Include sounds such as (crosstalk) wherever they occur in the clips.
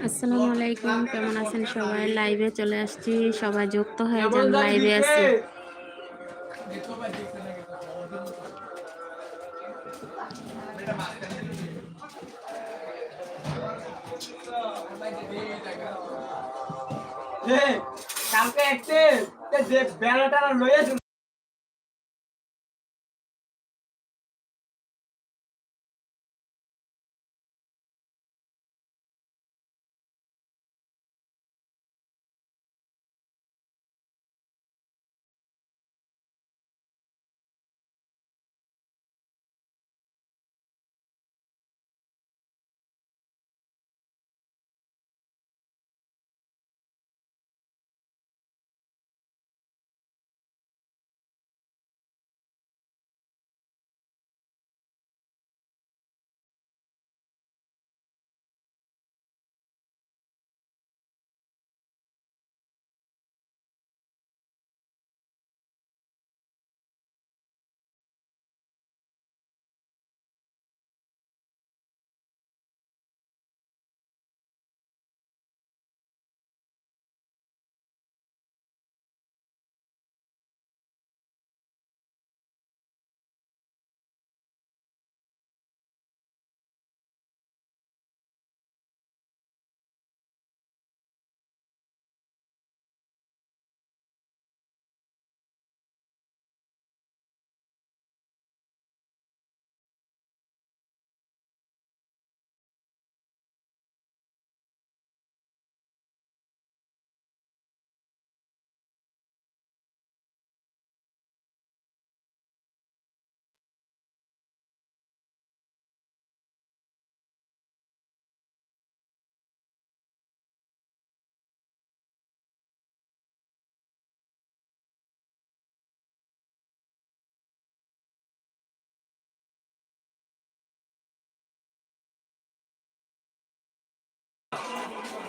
আসসালামু আলাইকুম কেমন আছেন সবাই? লাইভে চলে আসছি সবাই যুক্ত হয়ে যান লাইভে আছি।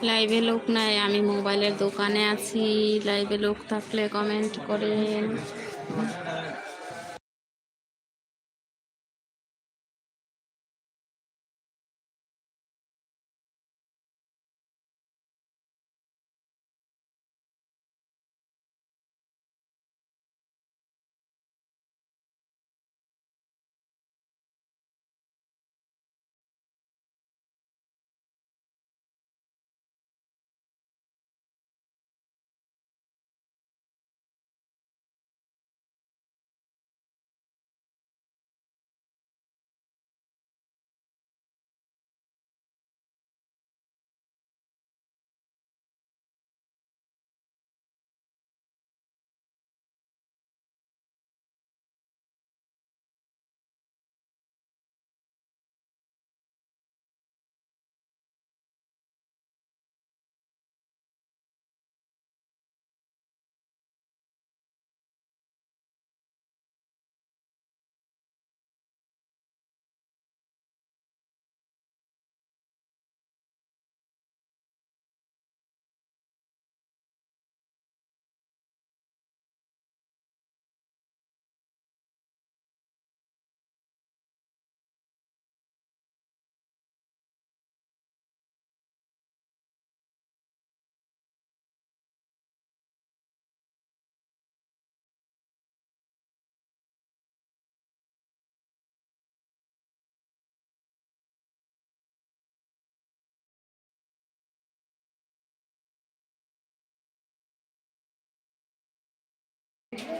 লাইভে লোক নাই আমি মোবাইলের দোকানে আছি। লাইভে লোক থাকলে কমেন্ট করেন।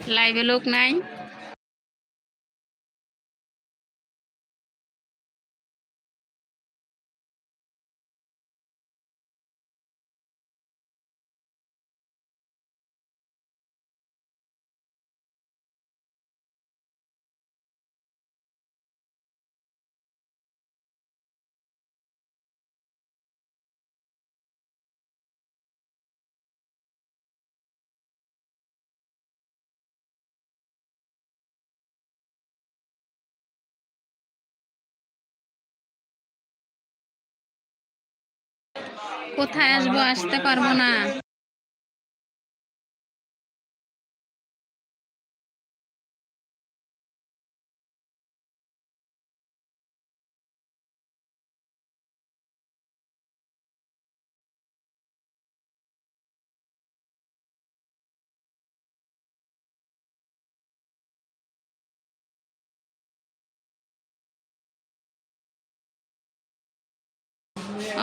লাইভে লোক নাই। কোথায় আসব আসতে পারব না।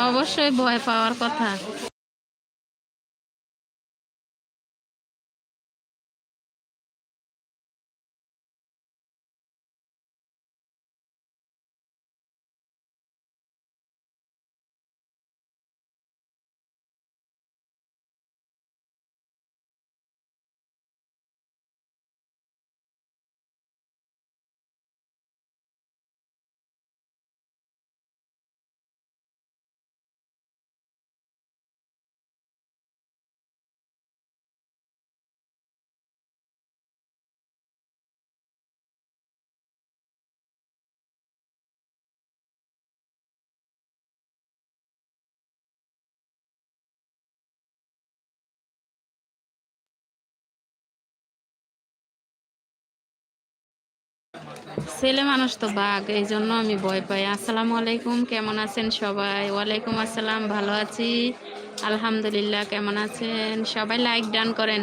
অবশ্যই ভয় পাওয়ার কথা। ছেলে মানুষ তো বাঘ এই জন্য আমি ভয় পাই। আসসালামু আলাইকুম, কেমন আছেন সবাই? ওয়ালাইকুম আসসালাম, ভালো আছি? আলহামদুলিল্লাহ, কেমন আছেন? সবাই লাইক ডান করেন।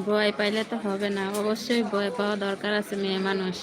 ভয় পাইলে তো হবে না। অবশ্যই ভয় পাওয়া দরকার আছে মেয়ে মানুষ।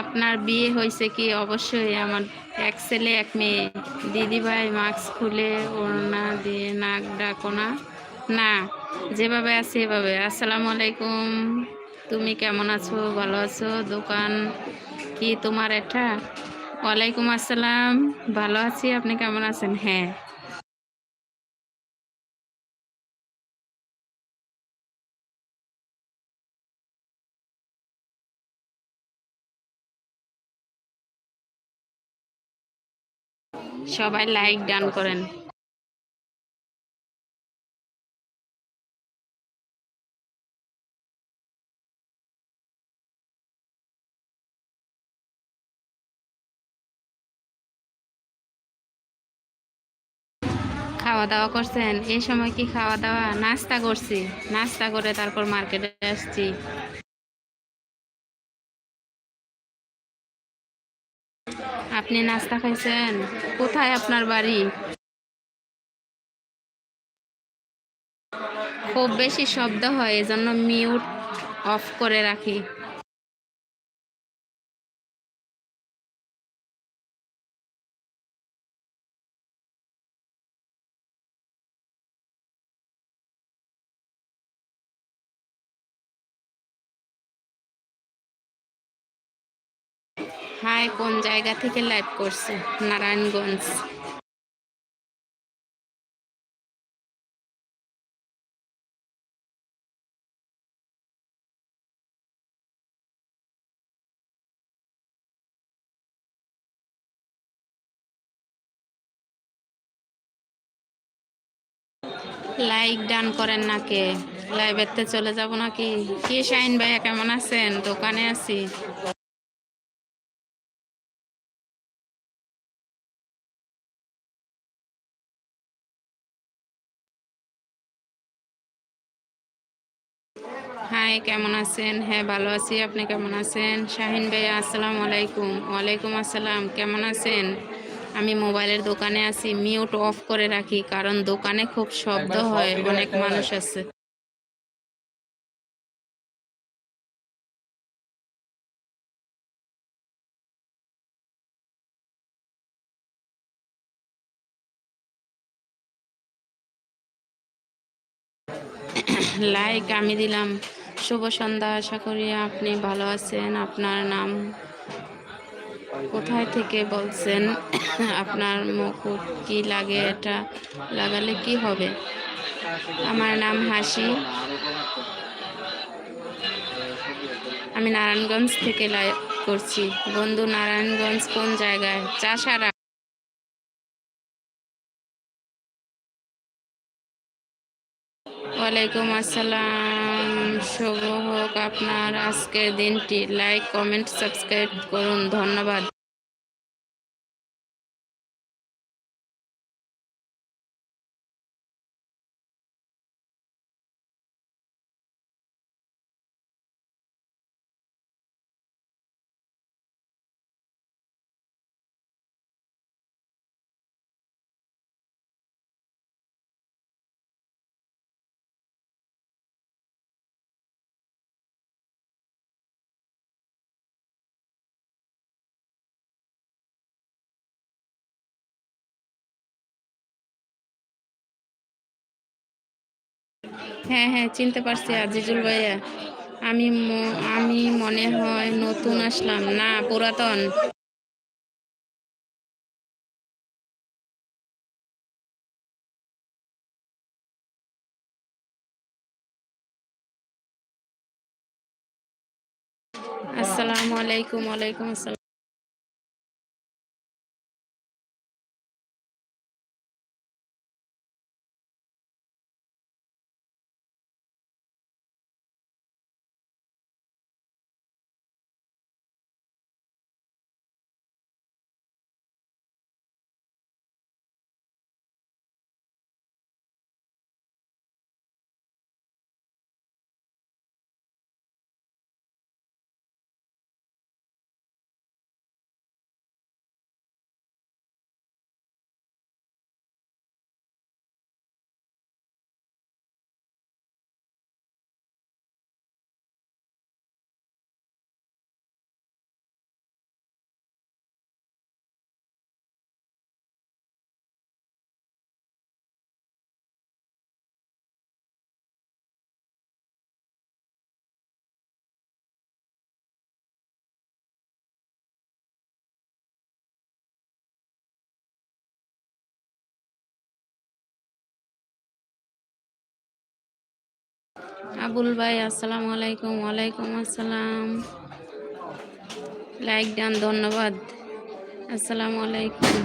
আপনার বিয়ে হয়েছে কি? অবশ্যই আমার এক ছেলে, এক মেয়ে। দিদি ভাই মাস্ক খুলে, ওড়না দিয়ে নাক ডাকো না না যেভাবে আছে এভাবে। আসসালামু আলাইকুম। তুমি কেমন আছো? ভালো আছো? দোকান কি তোমার এটা ওয়ালাইকুম আসসালাম। ভালো আছি? আপনি কেমন আছেন? হ্যাঁ। সবাই লাইক ডান করেন। খাওয়া দাওয়া করছেন? এই সময় কি খাওয়া দাওয়া? নাস্তা করছি। নাস্তা করে তারপর মার্কেটে আসছি। আপনি নাস্তা খাইছেন? কোথায় আপনার বাড়ি? খুব বেশি শব্দ হয়, এজন্য মিউট অফ করে রাখি। হাই কোন জায়গা থেকে লাইভ করছে? নারায়ণগঞ্জ। লাইক ডান করেন নাকি লাইভেতে চলে যাব নাকি? কি শাইন ভাইয়া, কেমন আছেন? দোকানে আছি। হাই কেমন আছেন? হ্যাঁ ভালো আছি। আপনি কেমন আছেন? শাহিন ভাইয়া আসসালামু আলাইকুম। ওয়ালাইকুম আসসালাম। কেমন আছেন? আমি মোবাইলের দোকানে আছি। মিউট অফ করে রাখি কারণ দোকানে খুব শব্দ হয় অনেক মানুষ আছে। (coughs) লাইক আমি দিলাম। শুভ সন্ধ্যা। আশা করি আপনি ভালো আছেন। আপনার নাম কোথায় থেকে বলছেন? আপনার মুকুট কি লাগে? এটা লাগালে কি হবে? আমার নাম হাসি। আমি নারায়ণগঞ্জ থেকে করছি। বন্ধু, নারায়ণগঞ্জ কোন জায়গায়? চাষারা। ওয়ালাইকুম আসসালাম। শুভ হোক আপনার আজকের দিনটি। লাইক কমেন্ট সাবস্ক্রাইব করুন। ধন্যবাদ। হ্যাঁ হ্যাঁ চিনতে পারছি আজিজুল ভাইয়া। আমি আমি মনে হয় নতুন আসলাম। না, পুরাতন। আসসালামু আলাইকুম, ওয়ালাইকুম আসসালাম। আবুল ভাই, আসসালামু আলাইকুম। ওয়ালাইকুম আসসালাম। লাইক ডান ধন্যবাদ। আসসালামু আলাইকুম।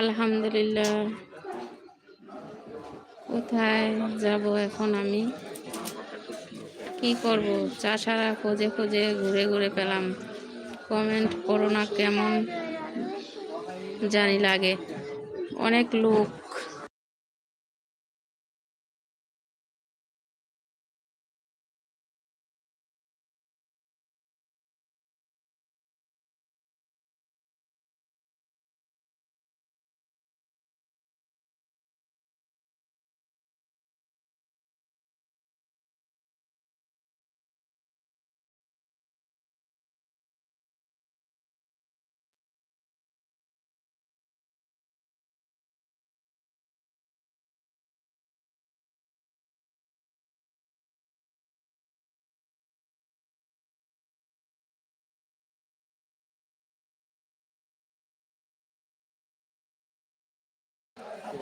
আলহামদুলিল্লাহ। কোথায় যাব এখন আমি? কি করব? চাষারা খোঁজে খোঁজে ঘুরে ঘুরে পেলাম। কমেন্ট করো না কেমন জানি লাগে। অনেক লোক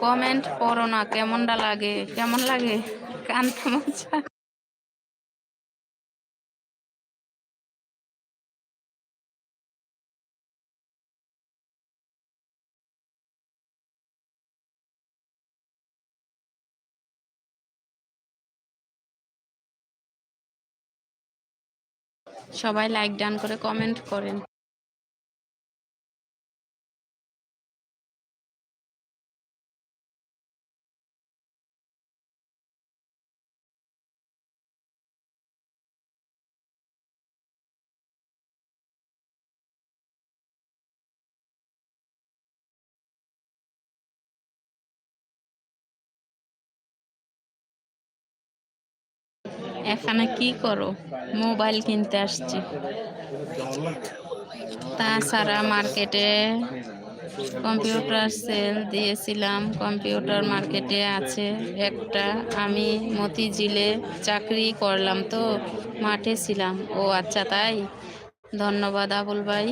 কমেন্ট করো না, কেমনটা লাগে? কেমন লাগে? কান মজা সবাই লাইক ডান করে কমেন্ট করেন। এখানে কি করো? মোবাইল কিনতে আসছি। তাছাড়া মার্কেটে কম্পিউটার সেল দিয়েছিলাম। কম্পিউটার মার্কেটে আছে একটা। আমি মতিঝিলে চাকরি করলাম তো, মাঠে ছিলাম। ও আচ্ছা তাই? ধন্যবাদ আবুল ভাই।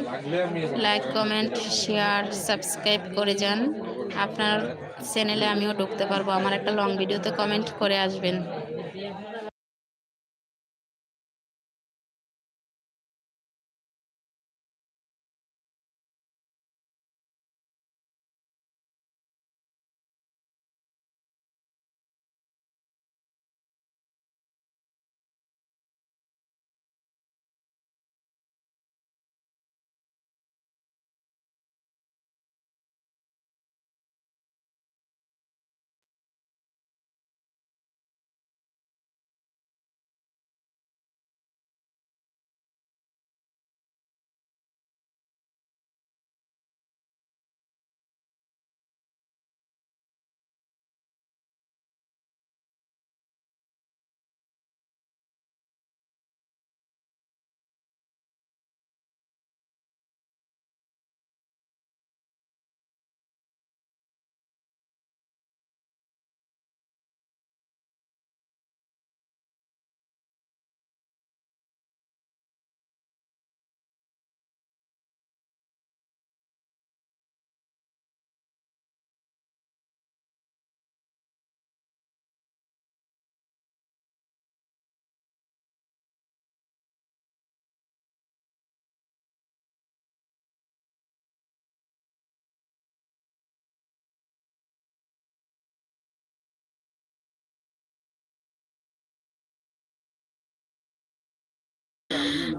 লাইক, কমেন্ট, শেয়ার, সাবস্ক্রাইব করে যান। আপনার চ্যানেলে আমিও ঢুকতে পারব। আমার একটা লং ভিডিওতে কমেন্ট করে আসবেন।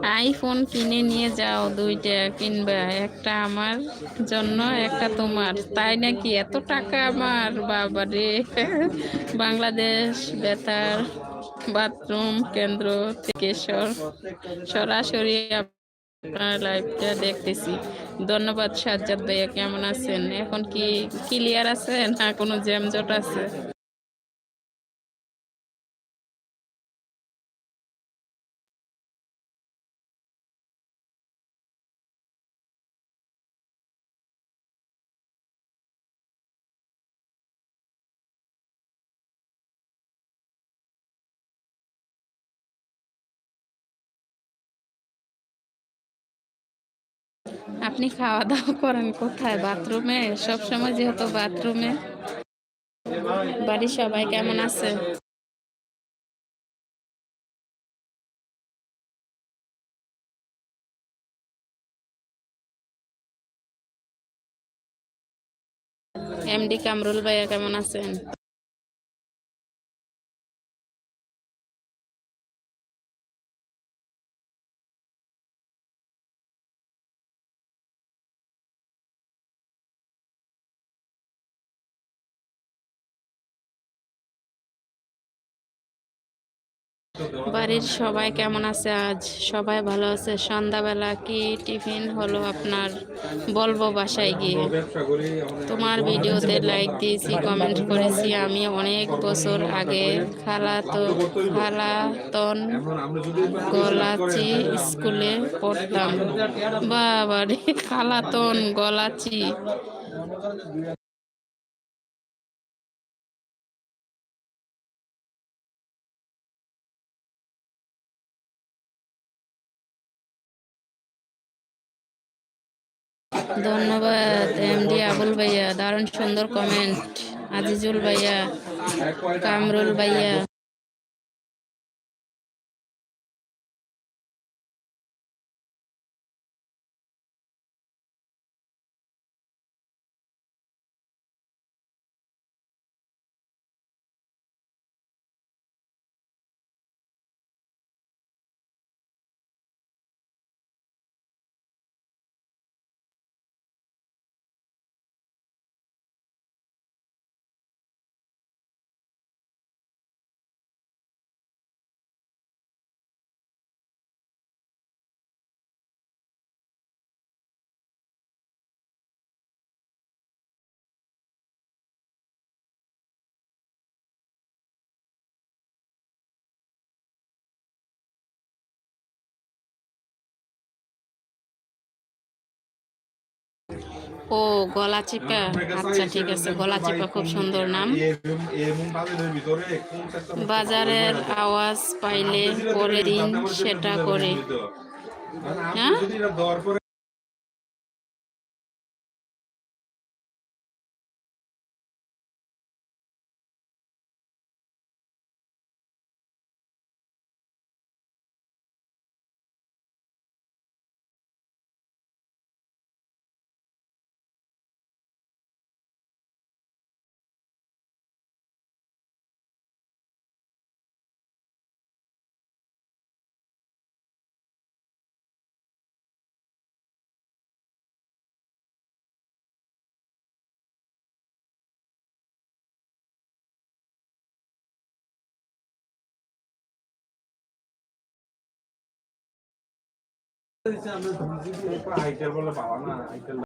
আইফোন কিনে নিয়ে যাও, দুইটা কিনবা, একটা আমার জন্য, একটা তোমার। তাই নাকি? এত টাকা আমার বাবারে বাংলাদেশ বেতার, বাথরুম কেন্দ্র থেকে সর- সরাসরি আপনার লাইভটা দেখতেছি। ধন্যবাদ সাজ্জাদ ভাইয়া, কেমন আছেন? এখন কি ক্লিয়ার আছে না কোনো জ্যামজট আছে? আপনি খাওয়া দাওয়া করেন কোথায়? বাথরুমে? সবসময় যেহেতু বাথরুমে। বাড়ির সবাই কেমন আছে? এমডি কামরুল ভাইয়া কেমন আছেন? বাড়ির সবাই কেমন আছে আজ? সবাই ভালো আছে? সন্ধ্যাবেলা কি টিফিন হলো আপনার বলব বাসায় গিয়ে? তোমার ভিডিওতে লাইক দিয়েছি কমেন্ট করেছি। আমি অনেক বছর আগে খালাতো খালাতন গলাচি স্কুলে পড়তাম। বাবারে, খালাতন গলাচি। ধন্যবাদ এমডি আবুল ভাইয়া। দারুণ সুন্দর কমেন্ট আজিজুল ভাইয়া কামরুল ভাইয়া। ও, গলা চিপা। আচ্ছা ঠিক আছে, গলা চিপা খুব সুন্দর নাম। বাজারের আওয়াজ পাইলে পরে দিন, সেটা করে। হ্যাঁ? আইটেল বলে পাওয়া না আইটেল